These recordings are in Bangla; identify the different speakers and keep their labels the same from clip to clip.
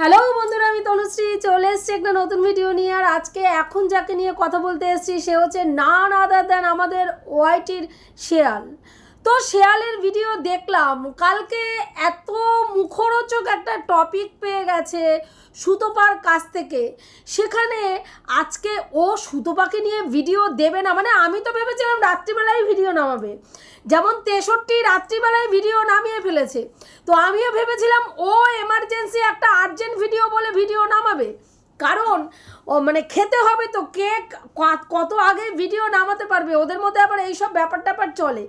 Speaker 1: হ্যালো বন্ধুরা, আমি তনুশ্রী, চলে এসছি একটা নতুন ভিডিও নিয়ে। আর আজকে এখন যাকে নিয়ে কথা বলতে এসছি, সে হচ্ছে নান আদার দেন আমাদের ওয়াইটির শেয়াল। তো শেয়ালের ভিডিও দেখলাম। কালকে এত মুখরোচক একটা টপিক পেয়ে গেছে সুতোপার কাছ থেকে। সেখানে আজকে ও সুতোপাকে নিয়ে ভিডিও দেবে না। মানে আমি তো ভেবেছিলাম রাত্রিবেলায় ভিডিও নামাবে। যেমন তেষট্টি রাত্রিবেলায় ভিডিও নামিয়ে ফেলেছে। তো আমিও ভেবেছিলাম ও এমার্জেন্সি একটা আর্জেন্ট ভিডিও বলে ভিডিও নামাবে। কারণ, ও মানে খেতে হবে তো কে, ক- কত আগে ভিডিও নামাতে পারবে? ওদের মধ্যে আবার এইসব ব্যাপার ট্যাপার চলে।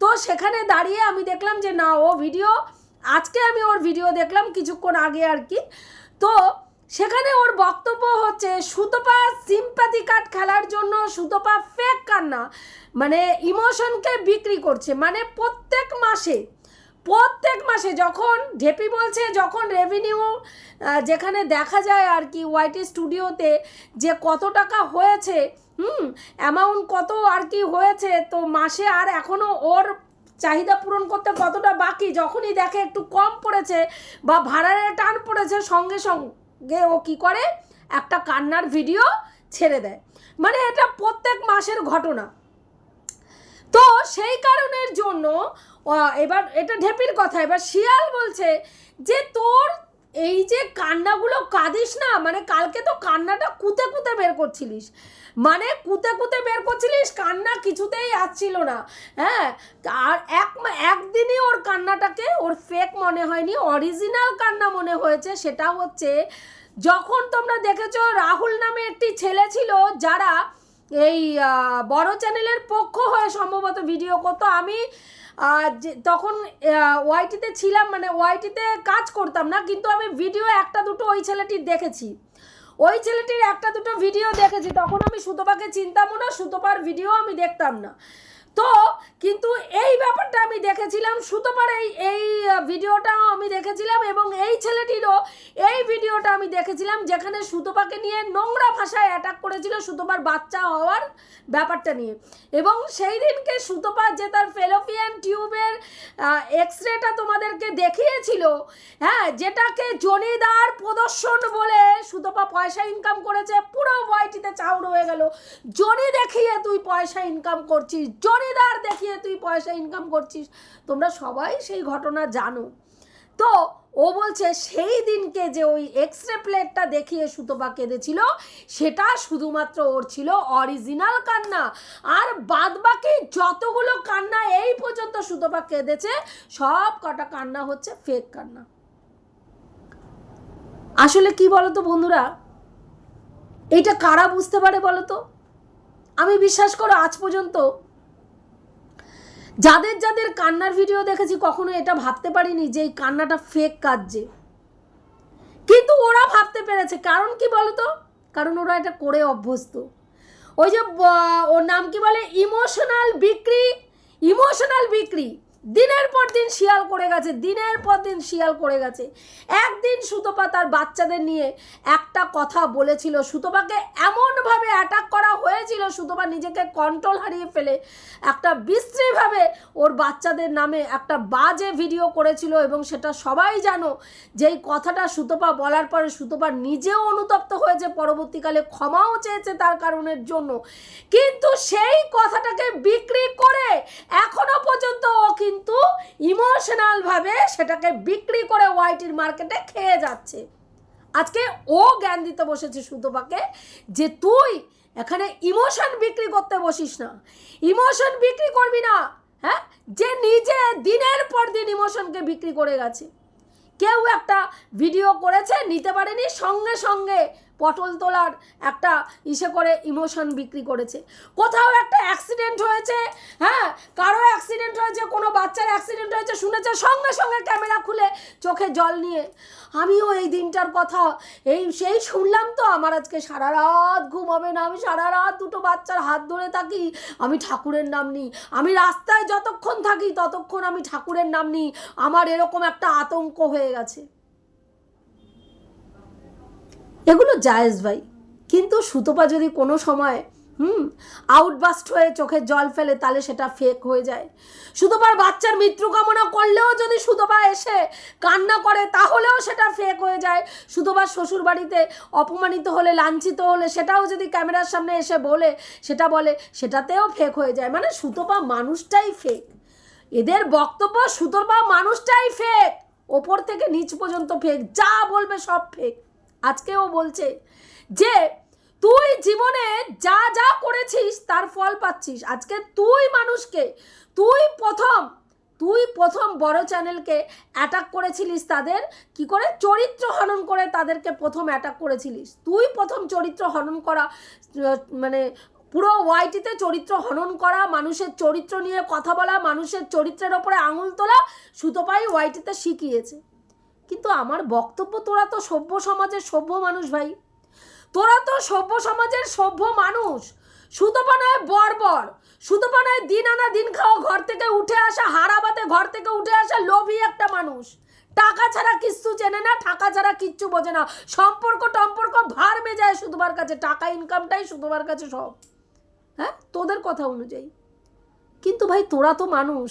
Speaker 1: তো সেখানে দাঁড়িয়ে আমি দেখলাম যে না, ও ভিডিও আজকে আমি ওর ভিডিও দেখলাম কিছুক্ষণ আগে আর কি। তো সেখানে ওর বক্তব্য হচ্ছে, সুতপা সিম্প্যাথি কার্ড খেলার জন্য, সুতপা ফেক কান্না মানে ইমোশনকে বিক্রি করছে। মানে প্রত্যেক মাসে প্রত্যেক মাসে যখন ঢেপি বলছে, যখন রেভিনিউ যেখানে দেখা যায় আর কি ওয়াইটি স্টুডিওতে যে কত টাকা হয়েছে হুম অ্যামাউন্ট কত আর কি হয়েছে? তো মাসে আর এখনও ওর চাহিদা পূরণ করতে কতটা বাকি? যখনই দেখে একটু কম পড়েছে বা ভাড়ার টান পড়েছে, সঙ্গে সঙ্গে ও কি করে? একটা কান্নার ভিডিও ছেড়ে দেয়। মানে এটা প্রত্যেক মাসের ঘটনা। তো সেই কারণের জন্য এবার এটা ঢেপির কথা, এবার শিয়াল বলছে যে তোর এই যে কান্নাগুলো কাঁদিস না মানে কালকে তো কান্নাটা কুতে কুতে বের করছিলিস। মানে কুতে কুতে বের করছিলিস, কান্না কিছুতেই আসছিল না। হ্যাঁ আর এক একদিনই ওর কান্নাটাকে, ওর ফেক মনে হয়নি অরিজিনাল কান্না মনে হয়েছে, সেটা হচ্ছে যখন তোমরা দেখেছ রাহুল নামে একটি ছেলে ছিল যারা এই বড় চ্যানেলের পক্ষ হয়ে সম্ভবত ভিডিও করতো, আমি যে তখন ওয়াইটিতে ছিলাম মানে ওয়াইটিতে কাজ করতাম না, কিন্তু আমি ভিডিও একটা দুটো ওই ছেলেটির দেখেছি। ওই ছেলেটির একটা দুটো ভিডিও দেখেছি, তখন আমি সুতপাকে চিনতামও না, সুতপার ভিডিও আমি দেখতাম না। তো কিন্তু এই ব্যাপারটা আমি দেখেছিলাম সুতপার এই এই ভিডিওটাও আমি দেখেছিলাম এবং এই ছেলেটিরও এই ভিডিওটা আমি দেখেছিলাম যেখানে সুতপাকে নিয়ে নোংরা ভাষায় অ্যাটাক করেছিল সুতপার বাচ্চা হওয়ার ব্যাপারটা নিয়ে। এবং সেই দিনকে সুতপা যে তার ফেলোপিয়ান টিউবের এক্স রেটা তোমাদেরকে দেখিয়েছিল হ্যাঁ যেটাকে জনিদার প্রদর্শন বলে সুতপা পয়সা ইনকাম করেছে, পুরো বয়টিতে চাউর হয়ে গেল। জনি দেখিয়ে তুই পয়সা ইনকাম করছিস জনিদার দেখিয়ে তুই পয়সা ইনকাম করছিস। তোমরা সবাই সেই ঘটনা জানো। তো ও বলছে, সেই দিনকে যে ওই এক্স রে প্লেটটা দেখিয়ে সুতপা কেঁদেছিল, সেটা শুধুমাত্র ওর ছিল অরিজিনাল কান্না। আর বাদবাকি যতগুলো কান্না এই পর্যন্ত সুতপা কেঁদেছে, সব কটা কান্না হচ্ছে ফেক কান্না। আসলে কি বলতো বন্ধুরা? এটা কারা বুঝতে পারে বলো তো আমি বিশ্বাস করো, আজ পর্যন্ত যাদের যাদের কান্নার ভিডিও দেখেছি, কখনো এটা ভাবতে পারিনি যে এই কান্নাটা ফেক কাজে কিন্তু ওরা ভাবতে পেরেছে। কারণ কি বলতো? কারণ ওরা এটা করে অভ্যস্ত। ওই যে ওর নাম কি বলে? ইমোশনাল বিক্রি। ইমোশনাল বিক্রি। দিনের পর দিন শিয়াল করে গেছে, দিনের পর দিন শিয়াল করে গেছে। একদিন সুতপা তার বাচ্চাদের নিয়ে একটা কথা বলেছিল, সুতপাকে এমনভাবে অ্যাটাক করা হয়েছিল, সুতপা নিজেকে কন্ট্রোল হারিয়ে ফেলে। একটা বিশ্রীভাবে ওর বাচ্চাদের নামে একটা বাজে ভিডিও করেছিল এবং সেটা সবাই জানো, যেই কথাটা সুতপা বলার পরে সুতপা নিজেও অনুতপ্ত হয়েছে, পরবর্তীকালে ক্ষমাও চেয়েছে তার কারণের জন্য। কিন্তু সেই কথাটাকে বিক্রি করে এখনও পর্যন্ত ও কিন্তু ইমোশনালভাবে সেটাকে বিক্রি করে ওয়াইটির মার্কেটে খেয়ে যাচ্ছে। আজকে ও জ্ঞান দিতে বসেছে সুতপাকে যে তুই এখানে ইমোশন বিক্রি করতে বসিস না। ইমোশন বিক্রি করবি না হ্যাঁ? যে নিজে দিনের পর দিন ইমোশনকে বিক্রি করে গেছে। কেউ একটা ভিডিও করেছে, নিতে পারেনি, সঙ্গে সঙ্গে পটল তোলার একটা ইসে করে ইমোশন বিক্রি করেছে। কোথাও একটা অ্যাক্সিডেন্ট হয়েছে হ্যাঁ কারও অ্যাক্সিডেন্ট হয়েছে, কোনো বাচ্চার অ্যাক্সিডেন্ট হয়েছে, শুনেছে, সঙ্গে সঙ্গে ক্যামেরা খুলে চোখে জল নিয়ে। আমিও এই দিনটার কথা, এই সেই শুনলাম তো, আমার আজকে সারা রাত ঘুম হবে না, আমি সারা রাত দুটো বাচ্চার হাত ধরে থাকি, আমি ঠাকুরের নাম নিই। আমি রাস্তায় যতক্ষণ থাকি, ততক্ষণ আমি ঠাকুরের নাম নিই। আমার এরকম একটা আতঙ্ক হয়ে গেছে। এগুলো জায়েজ ভাই। কিন্তু সুতপা যদি কোনো সময় হুম আউটবাস্ট হয়ে চোখে জল ফেলে তাহলে সেটা ফেক হয়ে যায়। সুতোবার বাচ্চার মৃত্যু কামনা করলেও যদি সুতোবা এসে কান্না করে, তাহলেও সেটা ফেক হয়ে যায়। সুতোবার শ্বশুর বাড়িতে অপমানিত হলে, লাঞ্ছিত হলে, সেটাও যদি ক্যামেরার সামনে এসে বলে, সেটা বলে, সেটাতেও ফেক হয়ে যায়। মানে সুতোবা মানুষটাই ফেক এদের বক্তব্য সুতোবা মানুষটাই ফেক ওপর থেকে নিচ পর্যন্ত ফেক যা বলবে সব ফেক আজকেও বলছে যে তুই জীবনে যা যা করেছিস, তার ফল পাচ্ছিস। আজকে তুই মানুষকে, তুই প্রথম তুই প্রথম বড় চ্যানেলকে অ্যাটাক করেছিলিস তাদের। কি করে? চরিত্র হনন করে তাদেরকে প্রথম অ্যাটাক করেছিলিস। তুই প্রথম চরিত্র হনন করা মানে পুরো ওয়াইটিতে চরিত্র হনন করা, মানুষের চরিত্র নিয়ে কথা বলা, মানুষের চরিত্রের ওপরে আঙুল তোলা সুতোপাই ওয়াইটিতে শিখিয়েছে। কিন্তু আমার বক্তব্য তোরা তো সভ্য সমাজের সভ্য মানুষ ভাই। তোরা তো সভ্য সমাজের সভ্য মানুষ। সুতোপা নয় বর্বর সুতোপা নয় দিন আনা দিন খাওয়া ঘর থেকে উঠে আসা হারাবাতে ঘর থেকে উঠে আসা লোভী একটা মানুষ। টাকা ছাড়া কিচ্ছু চেনে না, টাকা ছাড়া কিচ্ছু বোঝে না। সম্পর্ক টম্পর্ক ভার মেজায় সুতোবার কাছে। টাকা ইনকামটাই সুতোবার কাছে সব। হ্যাঁ? তোদের কথা অনুযায়ী। কিন্তু ভাই, তোরা তো মানুষ।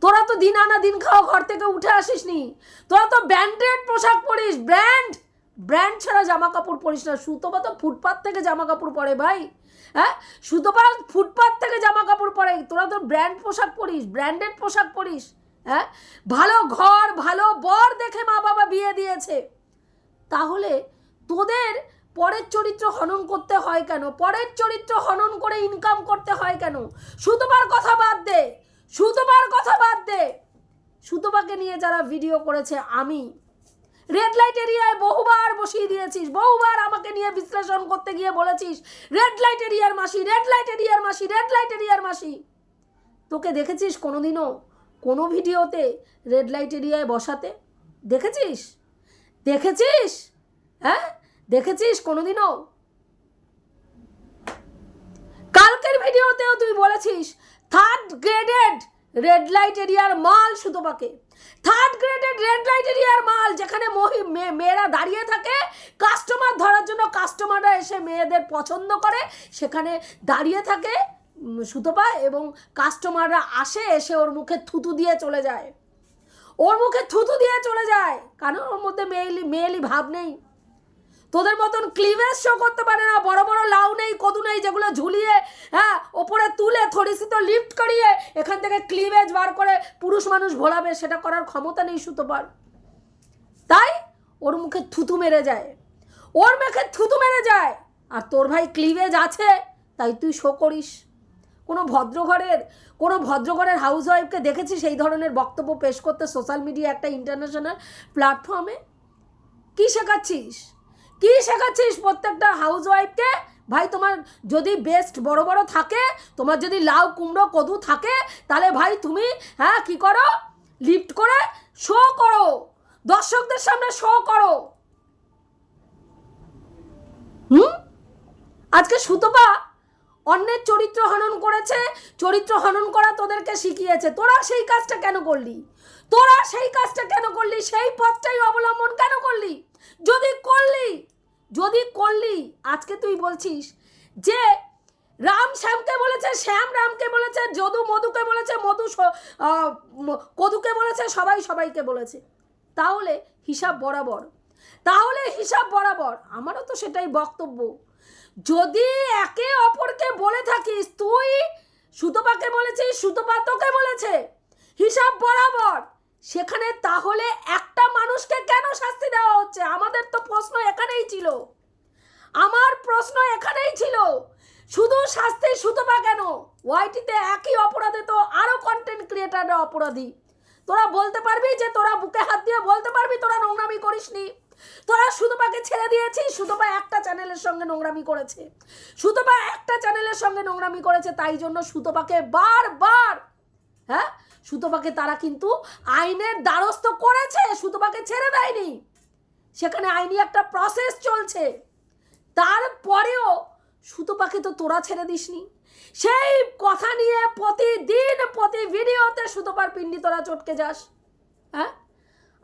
Speaker 1: তোরা তো দিন আনা দিন খাওয়া ঘর থেকে উঠে আসিস নি তোরা তো ব্র্যান্ডেড পোশাক পরিস, ব্র্যান্ড। ব্র্যান্ড ছাড়া জামা কাপড় পরিস না। সুতোপা তো ফুটপাত থেকে জামা কাপড় পরে ভাই। হ্যাঁ? সুতোপা ফুটপাত থেকে জামা কাপড় পরে। তোরা তো ব্র্যান্ড পোশাক পরিস, ব্র্যান্ডেড পোশাক পরিস। হ্যাঁ? ভালো ঘর, ভালো বর দেখে মা বাবা বিয়ে দিয়েছে। তাহলে তোদের পরের চরিত্র হনন করতে হয় কেন? পরের চরিত্র হনন করে ইনকাম করতে হয় কেন? সুতোবার কথা বাদ দে। সুতোবার কথা বাদ দে। সুতোবাকে নিয়ে যারা ভিডিও করেছে, আমি রেড লাইট এরিয়ায় বহুবার বসিয়ে দিয়েছিস, বহুবার আমাকে নিয়ে বিশ্লেষণ করতে গিয়ে বলেছিস রেড লাইট এরিয়ার মাসি রেড লাইট এরিয়ার মাসি রেড লাইট এরিয়ার মাসি। তোকে দেখেছিস কোনোদিনও? কোনো ভিডিওতে রেড লাইট এরিয়ায় বসাতে? দেখেছিস? দেখেছিস? হ্যাঁ? দেখেছিস কোনোদিনও? কালকের ভিডিওতেও তুই বলেছিস থার্ড গ্রেডেড রেড লাইট এরিয়ার মাল সুতোপাকে থার্ড গ্রেডেড রেড লাইট এরিয়ার মাল যেখানে মহি মেয়েরা দাঁড়িয়ে থাকে। কাস্টমার ধরার জন্য কাস্টমাররা এসে মেয়েদের পছন্দ করে, সেখানে দাঁড়িয়ে থাকে সুতো পায় এবং কাস্টমাররা আসে, এসে ওর মুখে থুতু দিয়ে চলে যায়। ওর মুখে থুতু দিয়ে চলে যায়। কারণ ওর মধ্যে মেয়েলি মেয়েলি ভাব নেই। তোদের মতন ক্লিভেজ শো করতে পারে না। বড় বড় লাউ নেই, কদু নেই, যেগুলো ঝুলিয়ে হ্যাঁ ওপরে তুলে থরিসিত লিফট করিয়ে এখান থেকে ক্লিভেজ বার করে পুরুষ মানুষ ভোলাবে, সেটা করার ক্ষমতা নেই সুতোপার। তাই ওর মুখে থুতু মেরে যায়। ওর মুখে থুতু মেরে যায়। আর তোর ভাই ক্লিভেজ আছে, তাই তুই শো করিস। কোনো ভদ্রঘরের কোনো ভদ্রঘরের হাউস ওয়াইফকে দেখেছিস সেই ধরনের বক্তব্য পেশ করতে সোশ্যাল মিডিয়া একটা ইন্টারন্যাশনাল প্ল্যাটফর্মে কি শেখাচ্ছিস? কি শেখাচ্ছিস প্রত্যেকটা হাউস ওয়াইফকে ভাই, তোমার যদি বেস্ট বড় বড় থাকে, তোমার যদি লাউ, কুমড়ো, কদু থাকে, তাহলে ভাই তুমি হ্যাঁ কি করো? লিফট করে শো করো। দর্শকদের সামনে শো করো। হুম? আজকে সুতপা অন্যের চরিত্র হনন করেছে, চরিত্র হনন করা তোদেরকে শিখিয়েছে। তোরা সেই কাজটা কেন করলি? তোরা সেই কাজটা কেন করলি? সেই পথটাই অবলম্বন কেন করলি? যদি করলি যদি করলি, আজকে তুই বলছিস যে, রাম শ্যামকে বলেছে, শ্যাম রামকে বলেছে, যদু মধুকে বলেছে, মধু কদুকে বলেছে, সবাই সবাইকে বলেছে। তাহলে হিসাব বরাবর। তাহলে হিসাব বরাবর। আমারও তো সেটাই বক্তব্য। যদি একে অপরকে বলে থাকিস, তুই সুতপাকে বলেছিস সুতপা তোকে বলেছে। হিসাব বরাবর। সেখানে তাহলে একটা মানুষকে কেন শাস্তি দেওয়া হচ্ছে? আমাদের তো প্রশ্ন এখানেই ছিল। আমার প্রশ্ন এখানেই ছিল। শুধু শাস্তি সুতপা কেন? ওয়াইটিতে একই অপরাধে তো আরও কন্টেন্ট ক্রিয়েটাররা অপরাধী। তোরা বলতে পারবি যে তোরা বুকে হাত দিয়ে বলতে পারবি তোরা নোংরামি করিসনি। তোরা সুতপাকে ছেড়ে দিয়েছিস সুতপা একটা চ্যানেলের সঙ্গে নোংরামি করেছে। সুতপা একটা চ্যানেলের সঙ্গে নোংরামি করেছে, তাই জন্য সুতপাকে বারবার হ্যাঁ? সুতপাকে তারা কিন্তু আইনের দ্বারস্থ করেছে সুতপাকে ছেড়ে দেয়নি। সেখানে আইনি একটা প্রসেস চলছে। তারপরেও সুতপাকে তো তোরা ছেড়ে দিসনি। সেই কথা নিয়ে প্রতিদিন প্রতি ভিডিওতে সুতপার পিন্ডি তোরা চটকে যাস। হ্যাঁ?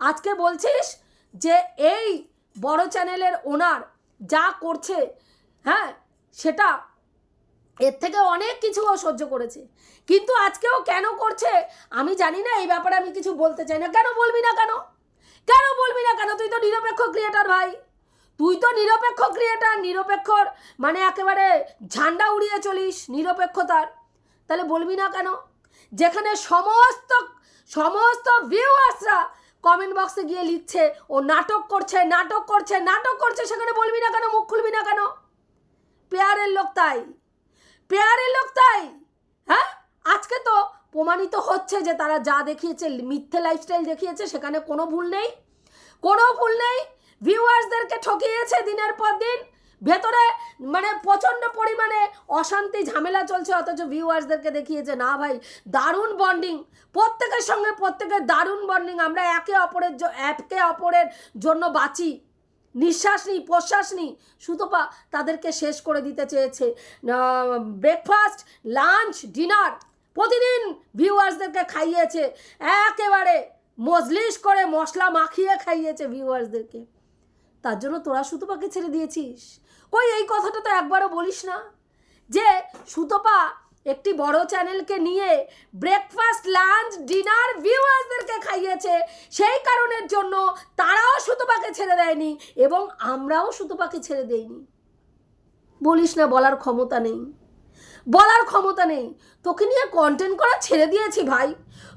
Speaker 1: আজকে বলছিস যে এই বড় চ্যানেলের ওনার যা করছে হ্যাঁ সেটা এর থেকে অনেক কিছু ও সহ্য করেছে। কিন্তু আজকেও কেন করছে, আমি জানি না, এই ব্যাপারে আমি কিছু বলতে চাই না। কেন বলবি না কেন? কেন বলবি না কেন? তুই তো নিরপেক্ষ ক্রিয়েটার ভাই। তুই তো নিরপেক্ষ ক্রিয়েটার নিরপেক্ষর মানে একেবারে ঝান্ডা উড়িয়ে চলিস, নিরপেক্ষতার। তাহলে বলবি না কেন? যেখানে সমস্ত সমস্ত ভিউয়ার্সরা কমেন্ট বক্সে গিয়ে লিখছে, ও নাটক করছে নাটক করছে নাটক করছে, সেখানে বলবি না কেন? মুখ খুলবি না কেন? পেয়ারের লোক তাই। পেয়ারের লোক তাই। হ্যাঁ? আজকে তো প্রমাণিত হচ্ছে যে তারা যা দেখিয়েছে, মিথ্যে লাইফস্টাইল দেখিয়েছে, সেখানে কোনো ভুল নেই। কোনো ভুল নেই। ভিউয়ার্সদেরকে ঠকিয়েছে দিনের পর দিন। ভেতরে মানে প্রচণ্ড পরিমাণে অশান্তি, ঝামেলা চলছে, অথচ ভিউয়ার্সদেরকে দেখিয়েছে, না ভাই, দারুণ বন্ডিং প্রত্যেকের সঙ্গে প্রত্যেকের দারুণ বন্ডিং আমরা একে অপরের একে অপরের জন্য বাঁচি। নিঃশ্বাস নিই, প্রশ্বাস নিই। সুতপা তাদেরকে শেষ করে দিতে চেয়েছে। ব্রেকফাস্ট লাঞ্চ ডিনার প্রতিদিন ভিউয়ার্সদেরকে খাইয়েছে। একেবারে মজলিস করে মশলা মাখিয়ে খাইয়েছে ভিউয়ার্সদেরকে তার জন্য তোরা সুতপাকে ছেড়ে দিয়েছিস। কই, এই কথাটা তো একবারও বলিস না? যে সুতপা একটি বড় চ্যানেলকে নিয়ে ব্রেকফাস্ট লাঞ্চ ডিনার ভিউয়ার্সদেরকে খাইয়েছে, সেই কারণের জন্য তারাও সুতপাকে ছেড়ে দেয়নি এবং আমরাও সুতপাকে ছেড়ে দেইনি। বলিস না, বলার ক্ষমতা নেই। বলার ক্ষমতা নেই। তোকে নিয়ে কন্টেন্ট করা ছেড়ে দিয়েছি ভাই।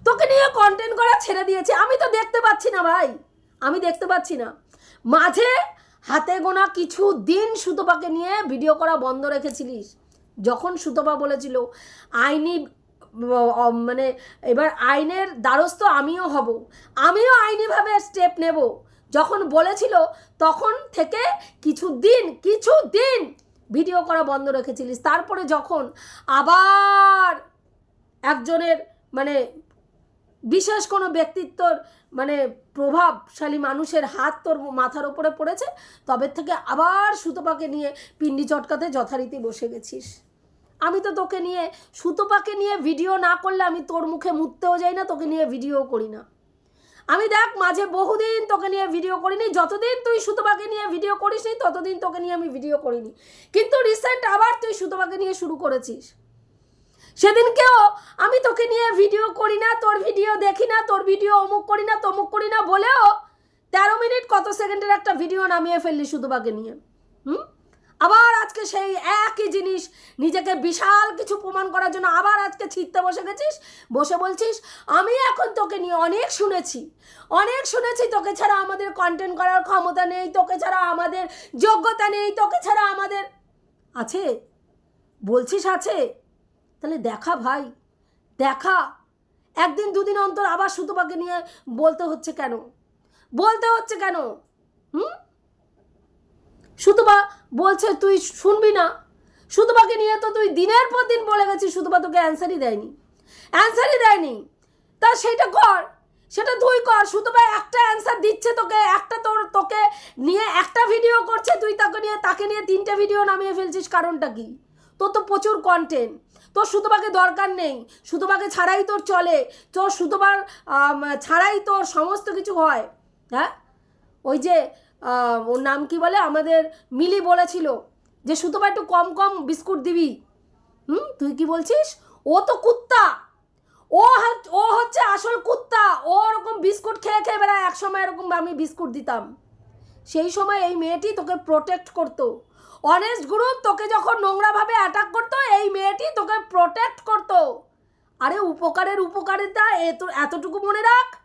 Speaker 1: তোকে নিয়ে কন্টেন্ট করা ছেড়ে দিয়েছি। আমি তো দেখতে পাচ্ছি না ভাই। আমি দেখতে পাচ্ছি না। মাঝে হাতে গোনা কিছু দিন সুতপাকে নিয়ে ভিডিও করা বন্ধ রেখেছিলিস। যখন সুতপা বলেছিল, আইনি মানে এবার আইনের দ্বারস্থ আমিও হব। আমিও আইনিভাবে স্টেপ নেব। যখন বলেছিল, তখন থেকে কিছু দিন কিছু দিন ভিডিও করা বন্ধ রেখেছিলিস। তারপরে যখন আবার একজনের মানে বিশেষ কোনো ব্যক্তিত্বর মানে প্রভাবশালী মানুষের হাত তোর মাথার ওপরে পড়েছে, তবে থেকে আবার সুতোপাকে নিয়ে পিন্ডি চটকাতে যথারীতি বসে গেছিস। আমি তো তোকে নিয়ে, সুতোপাকে নিয়ে ভিডিও না করলে আমি তোর মুখে মুততেও যাই না, তোকে নিয়ে ভিডিও করি না। আমি দেখ, মাঝে বহুদিন তোকে নিয়ে ভিডিও করিনি, যতদিন তুই সুতোপাকে নিয়ে ভিডিও করিস নি ততদিন তোকে নিয়ে আমি ভিডিও করিনি। কিন্তু রিসেন্ট আবার তুই সুতোপাকে নিয়ে শুরু করেছিস। সেদিনকেও আমি তোকে নিয়ে ভিডিও করি না, তোর ভিডিও দেখি না, তোর ভিডিও অমুক করি না, তমুক করি না বলেও তেরো মিনিট কত সেকেন্ডের একটা ভিডিও নামিয়ে ফেললি সুতপাকে নিয়ে। হুম? আবার আজকে সেই একই জিনিস, নিজেকে বিশাল কিছু প্রমাণ করার জন্য আবার আজকে ছিটতে বসে গেছিস, বসে বলছিস, আমি এখন তোকে নিয়ে অনেক শুনেছি অনেক শুনেছি, তোকে ছাড়া আমাদের কন্টেন্ট করার ক্ষমতা নেই, তোকে ছাড়া আমাদের যোগ্যতা নেই, তোকে ছাড়া আমাদের আছে, বলছিস আছে? তাহলে দেখা ভাই, দেখা। একদিন দুদিন অন্তর আবার সুতপাকে নিয়ে বলতে হচ্ছে কেন? বলতে হচ্ছে কেন? হুম? সুতপা বলছে, তুই শুনবি না? সুতপাকে নিয়ে তো তুই দিনের পর দিন বলে গেছিস, সুতপা তোকে অ্যান্সারই দেয়নি। অ্যান্সারই দেয়নি। তা সেটা কর, সেটা তুই কর। সুতপা একটা অ্যান্সার দিচ্ছে তোকে, একটা তোর, তোকে নিয়ে একটা ভিডিও করছে, তুই তাকে নিয়ে তাকে নিয়ে তিনটে ভিডিও নামিয়ে ফেলছিস, কারণটা কি? তোর তো প্রচুর কন্টেন্ট তোর সুতপাকে দরকার নেই সুতপাকে ছাড়াই তোর চলে, তোর সুতপার ছাড়াই তোর সমস্ত কিছু হয় হ্যাঁ? ওই যে ওর নাম কি বলে? আমাদের মিলি বলেছিল যে সুতপা একটু কম কম বিস্কুট দিবি। হুম? তুই কি বলছিস? ও তো কুত্তা। ও ও হচ্ছে আসল কুত্তা। ও ওরকম বিস্কুট খেয়ে খেয়ে বেড়ায় এক সময় এরকম আমি বিস্কুট দিতাম। সেই সময় এই মেয়েটি তোকে প্রোটেক্ট করতো। অনেস্ট গুরু, তোকে যখন নোংরাভাবে অ্যাটাক করতো, এই মেয়েটি তোকে প্রোটেক্ট করতো। আরে উপকারের উপকারিতা এত এতটুকু মনে রাখ।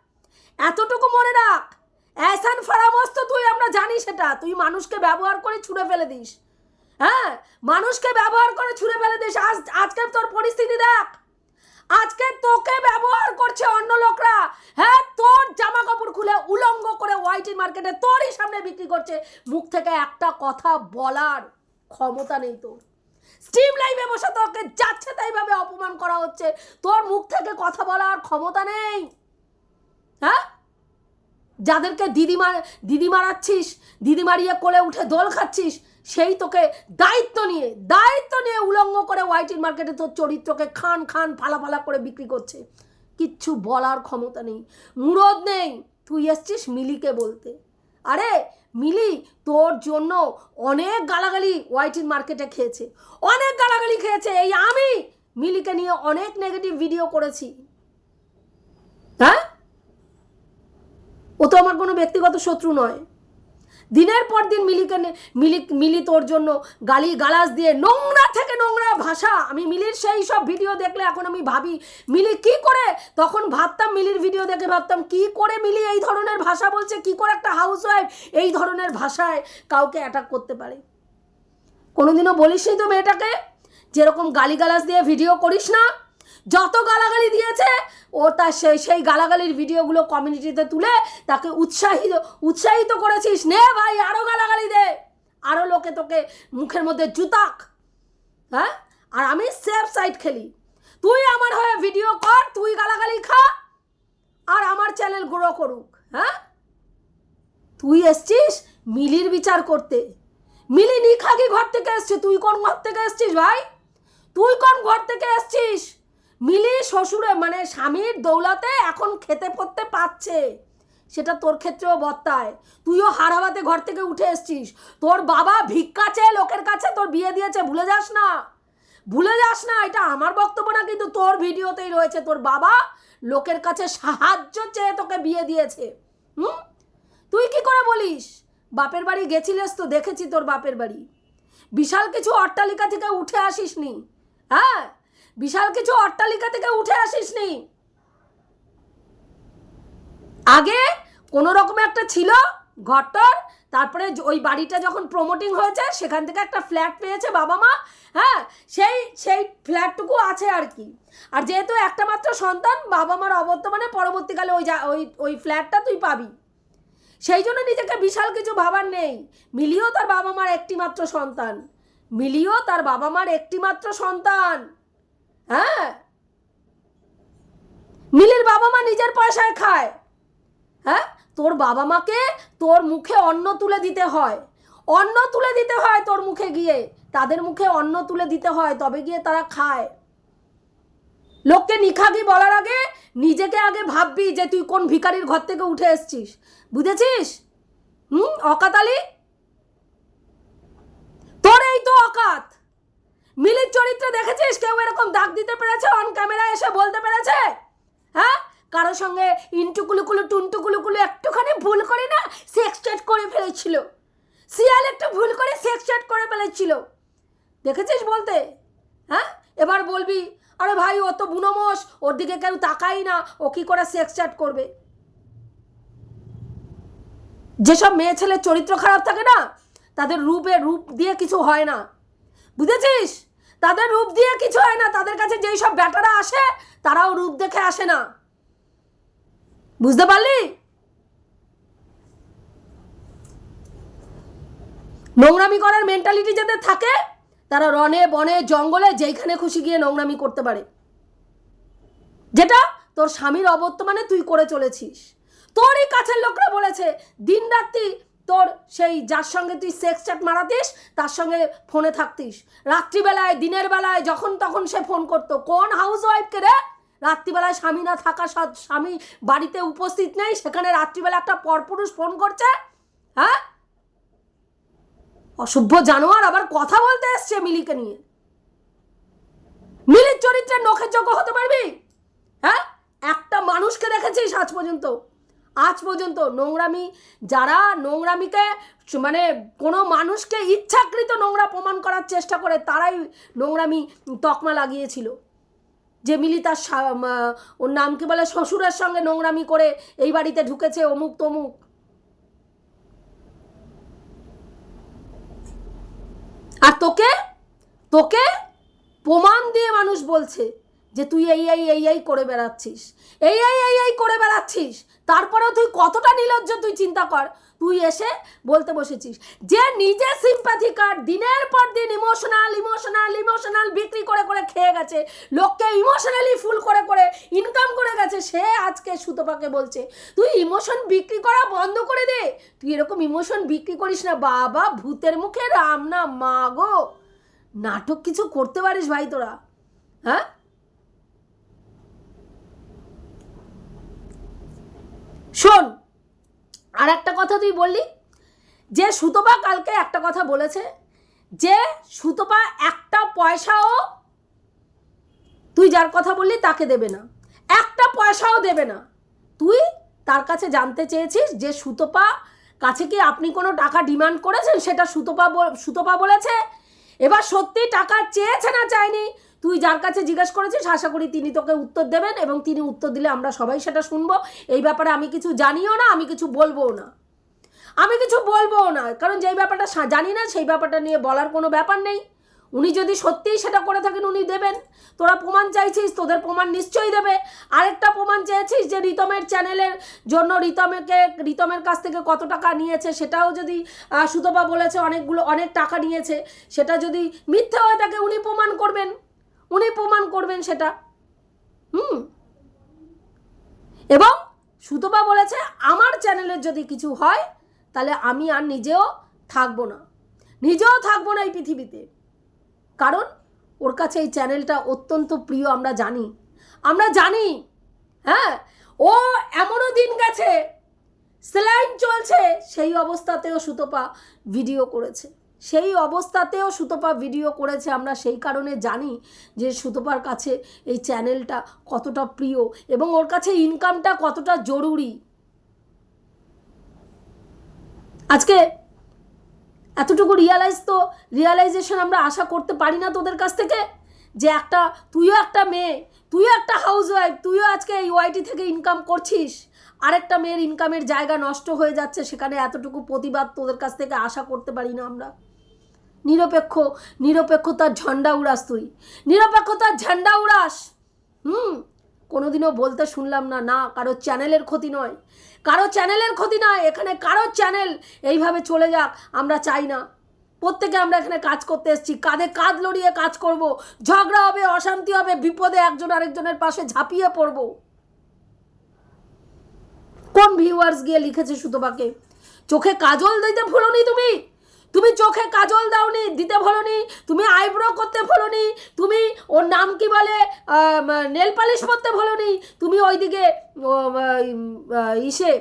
Speaker 1: এতটুকু মনে রাখ। অ্যাসান ফারামস্ত তুই, আমরা জানি সেটা। তুই মানুষকে ব্যবহার করে ছুঁড়ে ফেলে দিস। হ্যাঁ? মানুষকে ব্যবহার করে ছুঁড়ে ফেলে দিস। আজ, আজকে তোর পরিস্থিতি দেখ। আজকে তোকে ব্যবহার করছে অন্য লোকরা। হ্যাঁ তোর জামা কাপড় খুলে উলঙ্গ করে ওয়াইটি মার্কেটে তোরই সামনে বিক্রি করছে। মুখ থেকে একটা কথা বলার ক্ষমতা নেই তোর। স্ট্রিম লাইভে বসে তোকে যাচ্ছে তাইভাবে অপমান করা হচ্ছে। তোর মুখ থেকে কথা বলার ক্ষমতা নেই। হ্যাঁ? যাদেরকে দিদি মার দিদি মারাচ্ছিস দিদি মারিয়ে কোলে উঠে দোল খাচ্ছিস সেই তোকে দায়িত্ব নিয়ে দায়িত্ব নিয়ে উলঙ্গ করে ওয়াইটির মার্কেটে তোর চরিত্রকে খান খান ফালা ফালা করে বিক্রি করছে। কিচ্ছু বলার ক্ষমতা নেই, মুরদ নেই। তুই এসছিস মিলিকে বলতে। আরে মিলি, তোর জন্য অনেক গালাগালি ওয়াইটির মার্কেটে খেয়েছে। অনেক গালাগালি খেয়েছে। এই আমি মিলিকে নিয়ে অনেক নেগেটিভ ভিডিও করেছি। হ্যাঁ? ও তো আমার কোনো ব্যক্তিগত শত্রু নয়। দিনের পর দিন মিলিকে মিলি মিলি তোর জন্য গালি গালাজ দিয়ে নোংরা থেকে নোংরা ভাষা। আমি মিলির সেই সব ভিডিও দেখলে এখন আমি ভাবি, মিলি কি করে? তখন ভাবতাম মিলির ভিডিও দেখে ভাবতাম, কি করে মিলি এই ধরনের ভাষা বলছে? কি করে একটা হাউস ওয়াইফ এই ধরনের ভাষায় কাউকে অ্যাটাক করতে পারে? কোনোদিনও বলিসনি তো মেয়েটাকে? যেরকম গালিগালাজ দিয়ে ভিডিও করিস না যত গালাগালি দিয়েছে, ও তার সেই সেই গালাগালির ভিডিওগুলো কমিউনিটিতে তুলে তাকে উৎসাহিত উৎসাহিত করেছিস। নে ভাই আরও গালাগালি দে। আরও লোকে তোকে মুখের মধ্যে জুতাক। হ্যাঁ? আর আমি সেফ সাইড খেলি। তুই আমার হয়ে ভিডিও কর, তুই গালাগালি খা, আর আমার চ্যানেল গ্রো করুক। হ্যাঁ? তুই এসছিস মিলির বিচার করতে। মিলি নিখাগি ঘর থেকে এসছে। তুই কোন ঘর থেকে এসছিস ভাই? তুই কোন ঘর থেকে এসছিস? মিলি শ্বশুরে মানে স্বামীর দৌলাতে এখন খেতে পড়তে পাচ্ছে সেটা তোর ক্ষেত্রেও বর্তায়। তুইও হারাবাতে ঘর থেকে উঠে এসছিস। তোর বাবা ভিক্ষা চেয়ে লোকের কাছে তোর বিয়ে দিয়েছে, ভুলে যাস না। ভুলে যাস না, এটা আমার বক্তব্য না, কিন্তু তোর ভিডিওতেই রয়েছে। তোর বাবা লোকের কাছে সাহায্য চেয়ে তোকে বিয়ে দিয়েছে। হুম? তুই কি করে বলিস? বাপের বাড়ি গেছিলিস তো, দেখেছি তোর বাপের বাড়ি। বিশাল কিছু অট্টালিকা থেকে উঠে আসিস নি হ্যাঁ? বিশাল কিছু অট্টালিকা থেকে উঠে আসিস নি আগে কোনো রকম একটা ছিল ঘরটর, তারপরে ওই বাড়িটা যখন প্রমোটিং হয়েছে, সেখান থেকে একটা ফ্ল্যাট পেয়েছে বাবা মা হ্যাঁ? সেই সেই ফ্ল্যাটটুকু আছে আর কি। আর যেহেতু একটা মাত্র সন্তান, বাবা মার অবর্তমানে পরবর্তীকালে ওই যা- ওই ওই ফ্ল্যাটটা তুই পাবি। সেই জন্য নিজেকে বিশাল কিছু ভাবার নেই। মিলিও তার বাবা মার একটি মাত্র সন্তান। মিলিও তার বাবা মার একটি মাত্র সন্তান। হ্যাঁ? মিলির বাবা মা নিজের পয়সায় খায়। হ্যাঁ? তোর বাবা মাকে তোর মুখে অন্ন তুলে দিতে হয়। অন্ন তুলে দিতে হয় তোর মুখে গিয়ে। তাদের মুখে অন্ন তুলে দিতে হয়, তবে গিয়ে তারা খায়। লোককে নিখাগি বলার আগে নিজেকে আগে ভাববি যে তুই কোন ভিখারির ঘর থেকে উঠে এসছিস। বুঝেছিস? হুম? অকাতালি তোর এই তো অকাত। মিলির চরিত্রে দেখেছিস? কেউ এরকম দাগ দিতে পেরেছে অন ক্যামেরা এসে বলতে পেরেছে? হ্যাঁ? কারোর সঙ্গে ইন্টুকুলুকুলু টুনটুকুলুকুলু একটুখানি ভুল করে না? সেক্স চ্যাট করে ফেলেছিল। শিয়াল একটু ভুল করে সেক্স চ্যাট করে ফেলেছিল। দেখেছিস বলতে? হ্যাঁ? এবার বলবি, আরে ভাই, ও তো বুনোমোষ, ওর দিকে কেউ তাকাই না, ও কি করে সেক্স চ্যাট করবে? যেসব মেয়ে ছেলের চরিত্র খারাপ থাকে না, তাদের রূপে, রূপ দিয়ে কিছু হয় না। বুঝেছিস? তাদের রূপ দিয়ে কিছু হয় না। তাদের কাছে যেই সব ব্যাটারা আসে, তারাও রূপ দেখে আসে না। বুঝতে পারলি? নোংরামি করার মেন্টালিটি যাদের থাকে, তারা রনে, বনে, জঙ্গলে, যেইখানে খুশি গিয়ে নোংরামি করতে পারে। যেটা তোর স্বামীর অবর্তমানে তুই করে চলেছিস। তোরই কাছের লোকরা বলেছে দিন রাত্রি তোর সেই যার সঙ্গে তুই সেক্স চ্যাট মারাতিস, তার সঙ্গে ফোনে থাকতিস। রাত্রিবেলায়, দিনের বেলায় যখন তখন সে ফোন করতো। কোন হাউস ওয়াইফকে রে? রাত্রিবেলায় স্বামী না থাকা স্বামী বাড়িতে উপস্থিত নেই, সেখানে রাত্রিবেলা একটা পরপুরুষ ফোন করছে? হ্যাঁ? অসভ্য জানোয়ার আবার কথা বলতে এসছে মিলিকে নিয়ে। মিলির চরিত্রে নখের যোগ্য হতে পারবি? হ্যাঁ? একটা মানুষকে দেখেছিস আজ পর্যন্ত। আজ পর্যন্ত নোংরামি, যারা নোংরামিকে মানে কোনো মানুষকে ইচ্ছাকৃত নোংরা প্রমাণ করার চেষ্টা করে, তারাই নোংরামি তকমা লাগিয়েছিল। যে মিলি তার ওর নাম কি বলে শ্বশুরের সঙ্গে নোংরামি করে এই বাড়িতে ঢুকেছে অমুক তমুক। আর তোকে? তোকে প্রমাণ দিয়ে মানুষ বলছে। যে তুই এই এই এই এই করে বেড়াচ্ছিস। এই এই এই এই করে বেড়াচ্ছিস। তারপরেও তুই কতটা নির্লজ্জ তুই চিন্তা কর। তুই এসে বলতে বসেছিস যে নিজে সিম্প্যাথি কার্ড দিনের পর দিন ইমোশনাল ইমোশনাল ইমোশনাল বিক্রি করে করে খেয়ে গেছে। লোককে ইমোশনালি ফুল করে করে ইনকাম করে গেছে। সে আজকে সুতপাকে বলছে, তুই ইমোশন বিক্রি করা বন্ধ করে দে। তুই এরকম ইমোশন বিক্রি করিস না। বাবা, ভূতের মুখে রাম না, মা গো। নাটক কিছু করতে পারিস ভাই তোরা হ্যাঁ? শোন, আর একটা কথা তুই বললি, যে সুতপা কালকে একটা কথা বলেছে, যে সুতপা একটা পয়সাও তুই যার কথা বললি তাকে দেবে না, একটা পয়সাও দেবে না। তুই তার কাছে জানতে চেয়েছিস যে সুতপা কাছে কি আপনি কোনো টাকা ডিমান্ড করেছেন? সেটা সুতপা সুতপা বলেছে। এবার সত্যি টাকা চেয়েছে না চায়নি? তুই যার কাছে জিজ্ঞেস করেছিস, আশা করি তিনি তোকে উত্তর দেবেন এবং তিনি উত্তর দিলে আমরা সবাই সেটা শুনব। এই ব্যাপারে আমি কিছু জানিও না, আমি কিছু বলবোও না। আমি কিছু বলব না, কারণ যেই ব্যাপারটা জানি না, সেই ব্যাপারটা নিয়ে বলার কোনো ব্যাপার নেই। উনি যদি সত্যিই সেটা করে থাকেন, উনি দেবেন। তোরা প্রমাণ চাইছিস, তোদের প্রমাণ নিশ্চয়ই দেবে। আরেকটা প্রমাণ চেয়েছিস যে রিতমের চ্যানেলের জন্য রিতমেকে, রিতমের কাছ থেকে কত টাকা নিয়েছে, সেটাও যদি সুতপা বলেছে, অনেকগুলো, অনেক টাকা নিয়েছে, সেটা যদি মিথ্যে হয়ে থাকে, উনি প্রমাণ করবেন। উনি প্রমাণ করবেন সেটা। হুম। এবং সুতপা বলেছে, আমার চ্যানেলের যদি কিছু হয়, তাহলে আমি আর নিজেও থাকব না। নিজেও থাকব না এই পৃথিবীতে। কারণ ওর কাছে এই চ্যানেলটা অত্যন্ত প্রিয়, আমরা জানি। আমরা জানি হ্যাঁ ও এমনও দিন গেছে স্যালাইন চলছে, সেই অবস্থাতেও সুতপা ভিডিও করেছে। সেই অবস্থাতেও সুতপা ভিডিও করেছে। আমরা সেই কারণে জানি যে সুতপার কাছে এই চ্যানেলটা কতটা প্রিয় এবং ওর কাছে ইনকামটা কতটা জরুরি। আজকে এতটুকু রিয়ালাইজ তো রিয়ালাইজেশন আমরা আশা করতে পারি না তোদের কাছ থেকে যে একটা, তুইও একটা মেয়ে, তুইও একটা হাউস ওয়াইফ তুইও আজকে এই ওয়াইটি থেকে ইনকাম করছিস। আরেকটা মেয়ের ইনকামের জায়গা নষ্ট হয়ে যাচ্ছে, সেখানে এতটুকু প্রতিবাদ তোদের কাছ থেকে আশা করতে পারি না আমরা। নিরপেক্ষ, নিরপেক্ষতার ঝান্ডা উড়াস তুই। নিরপেক্ষতার ঝান্ডা উড়াস। হুম? কোনোদিনও বলতে শুনলাম না না, কারও চ্যানেলের ক্ষতি নয়। কারও চ্যানেলের ক্ষতি নয় এখানে কারও চ্যানেল। এইভাবে চলে যাক, আমরা চাই না। প্রত্যেকে আমরা এখানে কাজ করতে এসেছি, কাঁধে কাঁধ লড়িয়ে কাজ করব। ঝগড়া হবে, অশান্তি হবে, বিপদে একজন আরেকজনের পাশে ঝাঁপিয়ে পড়ব। কোন ভিউয়ার্স গিয়ে লিখেছে সুতোবাকে চোখে কাজল দিতে ভুলোনি তুমি? তুমি চোখে কাজল দাওনি, দিতে ভুলোনি, তুমি আইব্রো করতে ভুলোনি, তুমি ওর নাম কি বলে নেল পালিশ করতে ভুলোনি, তুমি ওইদিকে দিকে ইসে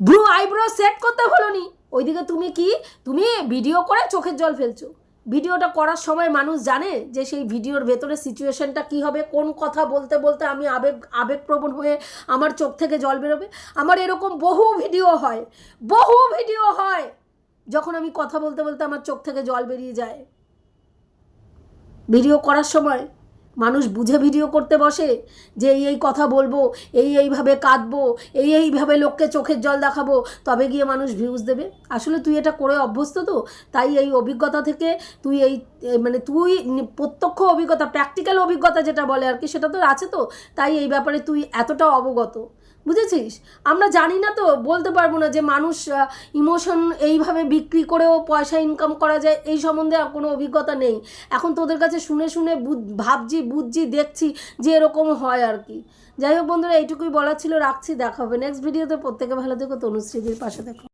Speaker 1: ব্রু আইব্রো সেট করতে ভুলোনি, ওইদিকে তুমি কি, তুমি ভিডিও করে চোখের জল ফেলছো। ভিডিওটা করার সময় মানুষ জানে যে সেই ভিডিওর ভেতরে সিচুয়েশনটা কি হবে, কোন কথা বলতে বলতে আমি আবেগ, আবেগপ্রবণ হয়ে আমার চোখ থেকে জল বেরোবে। আমার এরকম বহু ভিডিও হয়, বহু ভিডিও হয় যখন আমি কথা বলতে বলতে আমার চোখ থেকে জল বেরিয়ে যায়। ভিডিও করার সময় মানুষ বুঝে ভিডিও করতে বসে যে এই এই কথা বলব, এই এইভাবে কাঁদবো, এই এইভাবে লোককে চোখের জল দেখাবো, তবে গিয়ে মানুষ ভিউজ দেবে। আসলে তুই এটা করে অভ্যস্ত তো, তাই এই অভিজ্ঞতা থেকে তুই এই মানে তুই প্রত্যক্ষ অভিজ্ঞতা প্র্যাকটিক্যাল অভিজ্ঞতা যেটা বলে আর কি, সেটা তো আছে তো, তাই এই ব্যাপারে তুই এতটা অবগত। বুঝেছিস? আমরা জানি না তো, বলতে পারব না যে মানুষ ইমোশন এইভাবে বিক্রি করেও পয়সা ইনকাম করা যায়, এই সম্বন্ধে আর কোনো অভিজ্ঞতা নেই। এখন তোদের কাছে শুনে শুনে ভাবছি, বুঝছি, দেখছি যে এরকম হয় আর কি। যাই হোক বন্ধুরা, এইটুকুই বলার ছিল, রাখছি, দেখা হবে নেক্সট ভিডিওতে প্রত্যেকে ভালো থেকো তনুশ্রীদের পাশে দেখো